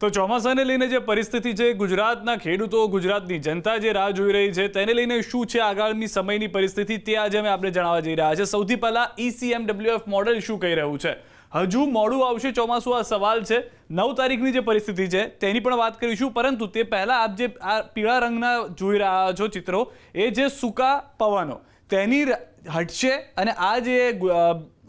તો ચોમાસાને લઈને જે પરિસ્થિતિ છે, ગુજરાતના ખેડૂતો, ગુજરાતની જનતા જે રાહ જોઈ રહી છે, તેને લઈને શું છે આગળની સમયની પરિસ્થિતિ તે આજે અમે આપણે જણાવવા જઈ રહ્યા છે. સૌથી પહેલા ઈસીએમડબ્લ્યુએફ મોડેલ શું કહી રહ્યું છે? હજુ મોડું આવશે ચોમાસું, આ સવાલ છે. નવ તારીખની જે પરિસ્થિતિ છે, તેની પણ વાત કરીશું, પરંતુ તે પહેલા આપ જે આ પીળા રંગના જોઈ રહ્યા છો ચિત્રો, એ જે સૂકા પવનો, તેની હટશે અને આ જે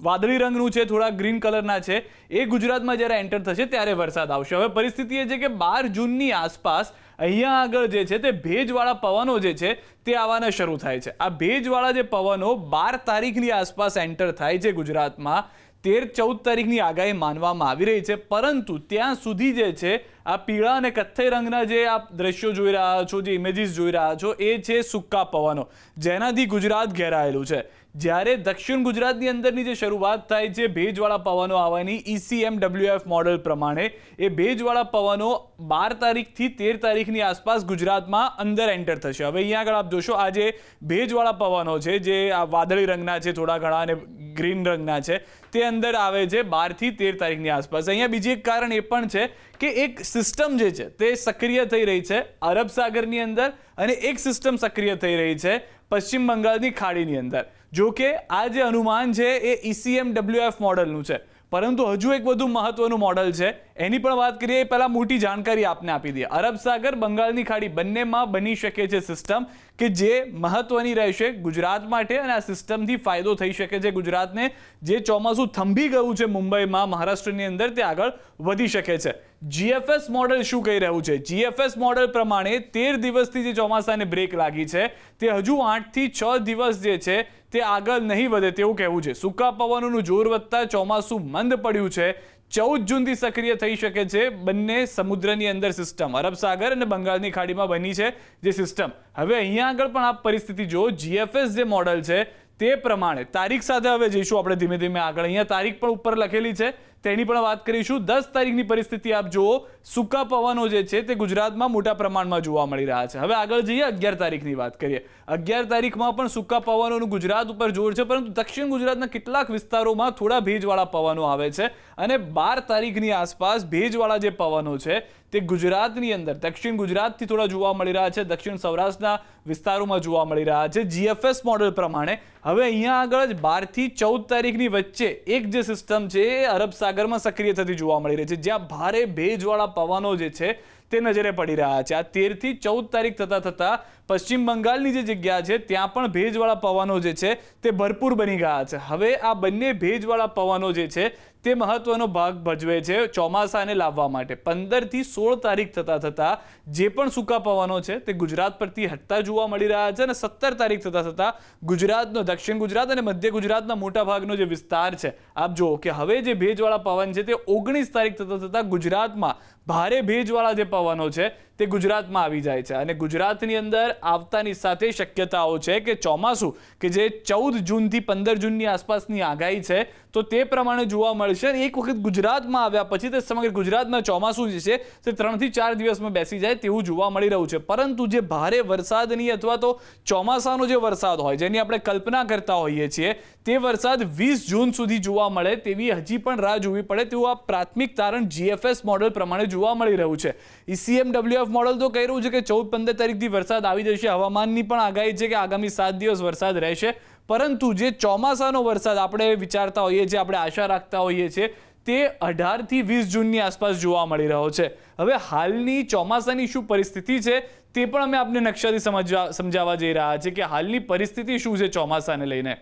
વાદળી રંગનું છે, થોડા ગ્રીન કલરના છે. એ ગુજરાતમાં જ્યારે એન્ટર થશે ત્યારે વરસાદ આવશે. હવે પરિસ્થિતિ એ છે કે બાર જૂનની આસપાસ અહીંયા આગળ જે છે તે ભેજવાળા પવનો જે છે તે આવવાના શરૂ થાય છે. આ ભેજવાળા જે પવનો બાર તારીખની આસપાસ એન્ટર થાય છે ગુજરાતમાં, તેર ચૌદ તારીખની આગાહી માનવામાં આવી રહી છે. પરંતુ ત્યાં સુધી જે છે, આ પીળા અને કથ્થઈ રંગના જે આ દ્રશ્યો જોઈ રહ્યા છો, જે ઇમેજીસ જોઈ રહ્યા છો, એ છે સૂકા પવનો, જેનાથી ગુજરાત ઘેરાયેલું છે. જ્યારે દક્ષિણ ગુજરાતની અંદરની જે શરૂઆત થાય છે, ભેજવાળા પવનો આવવાની ઈસીએમ ડબલ્યુએફ મોડેલ પ્રમાણે, એ ભેજવાળા પવનો બાર તારીખથી તેર તારીખની આસપાસ ગુજરાતમાં અંદર એન્ટર થશે. હવે અહીંયા આગળ આપ જોશો, આ જે ભેજવાળા પવનો છે, જે આ વાદળી રંગના છે, થોડા ઘણા અને ગ્રીન રંગના છે, તે અંદર આવે છે બારથી તેર તારીખની આસપાસ. અહીંયા બીજી એક કારણ એ પણ છે કે એક સિસ્ટમ જે છે, તે સક્રિય થઈ રહી છે અરબ સાગરની અંદર અને એક સિસ્ટમ સક્રિય થઈ રહી છે પશ્ચિમ બંગાળની ખાડીની અંદર. જો કે આ જે અનુમાન છે એ E ઈસીએમડબ્લ્યુએફ મોડલનું છે. પરંતુ હજુ એક વધુ મહત્વનું મોડલ છે. એની પણ વાત કરીએ, એ પહેલાં મોટી જાણકારી આપને આપી દઈએ. અરબ સાગર, બંગાળની ખાડી બંનેમાં બની શકે છે સિસ્ટમ કે જે મહત્વની રહેશે ગુજરાત માટે અને આ સિસ્ટમથી ફાયદો થઈ શકે છે ગુજરાતને. જે ચોમાસું થંભી ગયું છે મુંબઈમાં, મહારાષ્ટ્રની અંદર, તે આગળ વધી શકે છે. જીએફએસ મોડલ શું કહી રહ્યું છે? જીએફએસ મોડલ પ્રમાણે તેર દિવસથી જે ચોમાસાને બ્રેક લાગી છે, તે હજુ આઠથી છ દિવસ જે છે તે આગળ નહીં વધે તેવું કહેવું છે. સૂકા પવનોનું જોર વધતા ચોમાસું મંદ પડ્યું છે. ચૌદ જૂનથી સક્રિય થઈ શકે છે બંને સમુદ્રની અંદર સિસ્ટમ અરબ સાગર અને બંગાળની ખાડીમાં બની છે જે સિસ્ટમ હવે અહીંયા આગળ પણ આ પરિસ્થિતિ જો જીએફએસ જે મોડલ છે તે પ્રમાણે તારીખ સાથે હવે જઈશું આપણે ધીમે ધીમે આગળ. અહીંયા તારીખ પણ ઉપર લખેલી છે. તેની પણ વાત કરીશું. દસ તારીખની પરિસ્થિતિ આપ જુઓ. સૂકા પવનો જે છે તે ગુજરાતમાં મોટા પ્રમાણમાં જોવા મળી રહ્યા છે. હવે આગળ જઈએ અગિયાર તારીખની વાત કરીએ. અગિયાર તારીખમાં પણ સૂકા પવનોનું ગુજરાત ઉપર જોર છે, પરંતુ દક્ષિણ ગુજરાતના કેટલાક વિસ્તારોમાં થોડા ભેજવાળા પવનો આવે છે અને બાર તારીખની આસપાસ ભેજવાળા જે પવનો છે તે ગુજરાતની અંદર, દક્ષિણ ગુજરાતથી થોડા જોવા મળી રહ્યા છે, દક્ષિણ સૌરાષ્ટ્રના વિસ્તારોમાં જોવા મળી રહ્યા છે. જીએફએસ મોડેલ પ્રમાણે હવે અહીંયા આગળ જ બારથી ચૌદ તારીખની વચ્ચે એક જે સિસ્ટમ છે એ અરબ સાગરમાં સક્રિય થતી જોવા મળી રહી છે. જ્યાં ભારે ભેજવાળા પવનો જે છે તે નજરે પડી રહ્યા છે. આ તેરથી ચૌદ તારીખ થતાં થતાં પશ્ચિમ બંગાળની જે જગ્યા છે, ત્યાં પણ ભેજવાળા પવનો જે છે, તે ભરપૂર બની ગયા છે. હવે આ બંને ભેજવાળા પવનો જે છે, તે મહત્વનો ભાગ ભજવે છે ચોમાસાને લાવવા માટે. પંદરથી સોળ તારીખ થતાં થતાં જે પણ સૂકા પવનો છે, તે ગુજરાત પરથી હટતા જોવા મળી રહ્યા છે અને સત્તર તારીખ થતાં થતાં ગુજરાતનો, દક્ષિણ ગુજરાત અને મધ્ય ગુજરાતના મોટા ભાગનો જે વિસ્તાર છે, આપ જુઓ કે હવે જે ભેજવાળા પવન છે, તે ઓગણીસ તારીખ થતાં થતાં ગુજરાતમાં ભારે ભેજવાળા જે પવનો છે, તે ગુજરાતમાં આવી જાય છે. અને ગુજરાતની અંદર આવતાની સાથે શક્યતાઓ છે કે ચોમાસું, કે જે ચૌદ જૂનથી પંદર જૂનની આસપાસની આગાહી છે તો તે પ્રમાણે જોવા મળશે એક વખત ગુજરાતમાં આવ્યા પછી તે સમગ્ર ગુજરાતમાં ચોમાસું જે છે, તે ત્રણથી ચાર દિવસમાં બેસી જાય તેવું જોવા મળી રહ્યું છે. પરંતુ જે ભારે વરસાદની અથવા તો ચોમાસાનો જે વરસાદ હોય, જેની આપણે કલ્પના કરતા હોઈએ છીએ, તે વરસાદ વીસ જૂન સુધી જોવા મળે તેવી હજી પણ રાહ જોવી પડે તેવું આ પ્રાથમિક તારણ જીએફએસ મોડેલ પ્રમાણે જોવા મળી રહ્યું છે. ઈસીએમડબ્લ્યુએફ મોડેલ તો કહી રહ્યું છે કે ચૌદ પંદર તારીખથી વરસાદ આવી જશે. હવામાનની પણ આગાહી છે કે આગામી સાત દિવસ વરસાદ રહેશે. પરંતુ જે ચોમાસાનો વરસાદ આપણે વિચારતા હોઈએ છીએ, આપણે આશા રાખતા હોઈએ છીએ, તે અઢારથી વીસ જૂનની આસપાસ જોવા મળી રહ્યો છે. હવે હાલની ચોમાસાની શું પરિસ્થિતિ છે, તે પણ અમે આપને નકશાથી સમજવા, સમજાવવા જઈ રહ્યા છીએ કે હાલની પરિસ્થિતિ શું છે ચોમાસાને લઈને.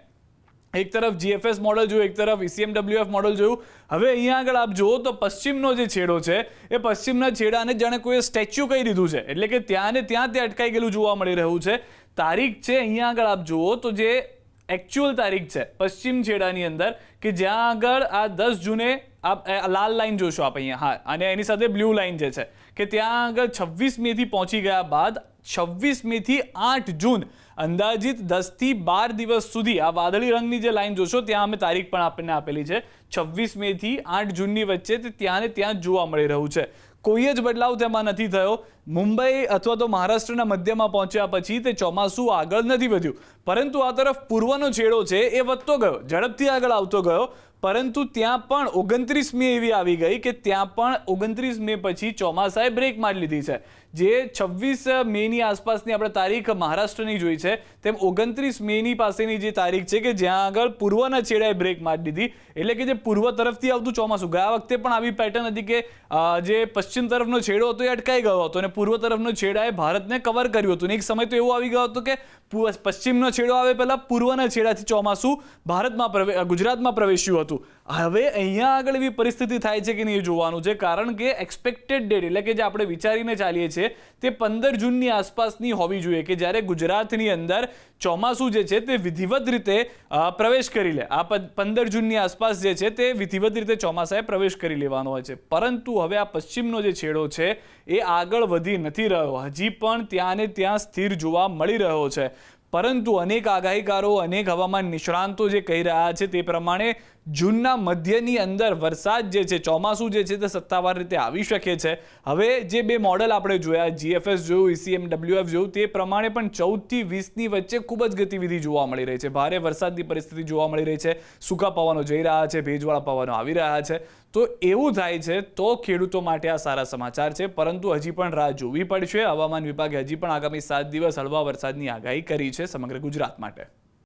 એક તરફ જીએફએસ મોડલ જોયું, એક તરફ E ઈસીએમડબ્લ્યુએફ મોડલ જોયું. હવે અહીંયા આગળ આપ જુઓ તો પશ્ચિમનો જે છેડો છે, એ પશ્ચિમના છેડાને જાણે કોઈ સ્ટેચ્યુ કહી દીધું છે, એટલે કે ત્યાં ને ત્યાં તે અટકાઈ ગયેલું જોવા મળી રહ્યું છે. તારીખ છે, અહીંયા આગળ આપ જુઓ તો જે એકચ્યુઅલ તારીખ છે, પશ્ચિમ છેડાની અંદર, કે જ્યાં આગળ આ દસ જૂને આપ લાલ લાઇન જોશો આપ અહીંયા, હા, અને એની સાથે બ્લુ લાઇન જે છે, કે ત્યાં આગળ છવ્વીસ મેથી પહોંચી ગયા બાદ છવ્વીસ મેથી આઠ જૂન, અંદાજિત દસથી બાર દિવસ સુધી, આ વાદળી રંગની જે લાઈન જોશો, ત્યાં અમે તારીખ પણ આપણને આપેલી છે, છવ્વીસ મેથી આઠ જૂનની વચ્ચે, તે ત્યાં ને ત્યાં જોવા મળી રહ્યું છે. કોઈ જ બદલાવ તેમાં નથી થયો. મુંબઈ અથવા તો મહારાષ્ટ્રના મધ્યમાં પહોંચ્યા પછી તે ચોમાસું આગળ નથી વધ્યું. પરંતુ આ તરફ પૂર્વનો છેડો છે એ વધતો ગયો, ઝડપથી આગળ આવતો ગયો. પરંતુ ત્યાં પણ ઓગણત્રીસ મે એવી આવી ગઈ કે ત્યાં પણ ઓગણત્રીસ મે પછી ચોમાસાએ બ્રેક મારી લીધી છે. જે છવ્વીસ મેની આસપાસની આપણે તારીખ મહારાષ્ટ્રની જોઈ છે, તેમ ઓગણત્રીસ મેની પાસેની જે તારીખ છે કે જ્યાં આગળ પૂર્વના છેડાએ બ્રેક મારી દીધી. એટલે કે જે પૂર્વ તરફથી આવતું ચોમાસું, ગયા વખતે પણ આવી પેટર્ન હતી કે જે પશ્ચિમ તરફનો છેડો હતો એ અટકાઈ ગયો હતો અને પૂર્વ તરફનો છેડાએ ભારતને કવર કર્યું હતું. અને એક સમય તો એવો આવી ગયો હતો કે પશ્ચિમનો છેડો આવે પહેલાં પૂર્વના છેડાથી ચોમાસું ભારતમાં પ્રવે ગુજરાતમાં પ્રવેશ્યું હતું. હવે અહીંયા આગળ એવી પરિસ્થિતિ થાય છે કે નહીં એ જોવાનું છે, કારણ કે એક્સપેક્ટેડ ડેટ એટલે કે જે આપણે વિચારીને ચાલીએ છીએ તે પંદર જૂનની આસપાસની હોવી જોઈએ કે જ્યારે ગુજરાતની અંદર ચોમાસું જે છે તે વિધિવત રીતે પ્રવેશ કરી લે. આ પંદર જૂનની આસપાસ જે છે તે વિધિવત રીતે ચોમાસાએ પ્રવેશ કરી લેવાનો હોય છે. પરંતુ હવે આ પશ્ચિમનો જે છેડો છે એ આગળ વધી નથી રહ્યો. હજી પણ ત્યાં ને ત્યાં સ્થિર જોવા મળી રહ્યો છે. પરંતુ અનેક આગાહીકારો, અનેક હવામાન નિષ્ણાંતો જે કહી રહ્યા છે તે પ્રમાણે જૂનના મધ્યની અંદર વરસાદ જે છે, ચોમાસું જે છે તે સત્તાવાર રીતે આવી શકે છે. હવે જે બે મોડલ આપણે જોયા જીએફએસ જોયું ઈસીએમ ડબલ્યુએફ જોયું, તે પ્રમાણે પણ ચૌદથી વીસની વચ્ચે ખૂબ જ ગતિવિધિ જોવા મળી રહી છે. ભારે વરસાદની પરિસ્થિતિ જોવા મળી રહી છે. સૂકા પવનો જઈ રહ્યા છે, ભેજવાળા પવનો આવી રહ્યા છે. તો એવું થાય છે તો ખેડૂતો માટે આ સારા સમાચાર છે. પરંતુ હજી પણ રાહ જોવી પડશે. હવામાન વિભાગે હજી પણ આગામી સાત દિવસ હળવા વરસાદની આગાહી કરી છે સમગ્ર ગુજરાત માટે.